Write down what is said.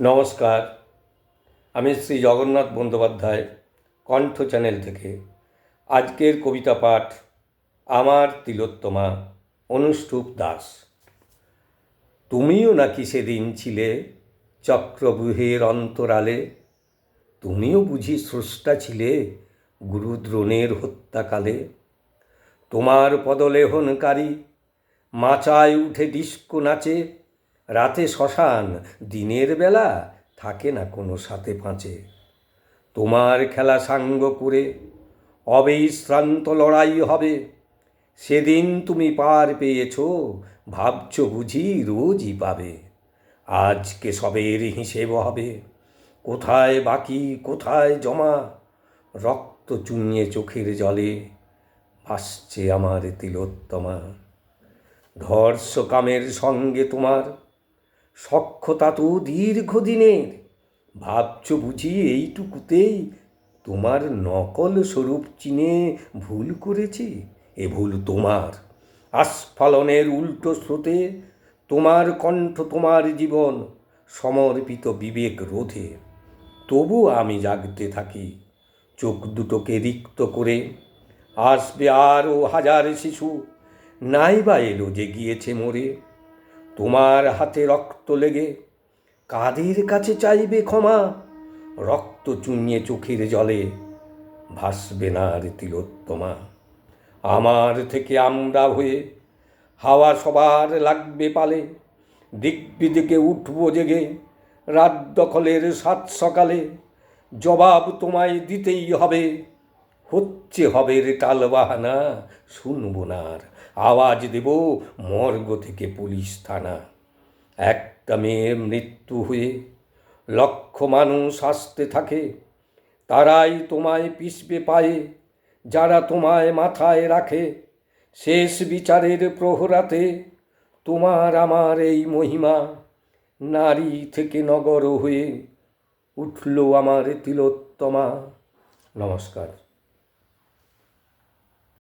নমস্কার, আমি শ্রী জগন্নাথ বন্দ্যোপাধ্যায়, কণ্ঠ চ্যানেল থেকে। আজকের কবিতা পাঠ, আমার তিলোত্তমা, অনুষ্টুপ দাস। তুমিও নাকি সেদিন ছিলে চক্রবুহের অন্তরালে? তুমিও বুঝি স্রষ্টা ছিলে গুরুদ্রোণের হত্যাকালে? তোমার পদলেহনকারী, মাচায় উঠে ডিস্কো নাচে রাতে শ্মশান, দিনের বেলা থাকে না কোনো সাথে পাঁচে। তোমার খেলা সাঙ্গ করে অবিশ্রান্ত লড়াই হবে। সেদিন তুমি পার পেয়েছ, ভাবছ বুঝি রোজই পাবে। আজকে সবের হিসেব হবে, কোথায় বাকি, কোথায় জমা? রক্ত চুনিয়ে চোখের জলে ভাসছে আমার তিলোত্তমা। ধর্ষকামের সঙ্গে তোমার সক্ষতা তো দীর্ঘদিনের। ভাবছ বুঝি এইটুকুতেই তোমার নকল স্বরূপ চিনে ভুল করেছি? এ ভুল তোমার। আস্ফালনের উল্টো স্রোতে তোমার কণ্ঠ তোমার জীবন সমর্পিত বিবেক রোধে। তবু আমি জাগতে থাকি, চোখ দুটোকে রিক্ত করে। আসবে আরও হাজার শিশু, নাইবা এলো যে গিয়েছে মরে তোমার হাতে রক্ত লেগে কাদের কাছে চাইবে ক্ষমা? রক্ত চুনিয়ে চোখের জলে ভাসবে না আর তিলোত্তমা। আমার থেকে আমরা হয়ে হাওয়া সবার লাগবে পালে। দিক বিদিকে উঠবো জেগে রাত দখলের সাত সকালে। জবাব তোমায় দিতেই হবে, হচ্ছে হবে রে টালবাহানা শুনব না আর আওয়াজ দেব মর্গ থেকে পুলিশ থানা। একটা মেয়ের মৃত্যু হয়ে লক্ষ মানুষ আসতে থাকে। তারাই তোমায় পিসবে পায়ে, যারা তোমায় মাথায় রাখে। শেষ বিচারের প্রহরাতে তোমার আমার এই মহিমা নারী থেকে নগর হয়ে উঠল আমার তিলোত্তমা। নমস্কার।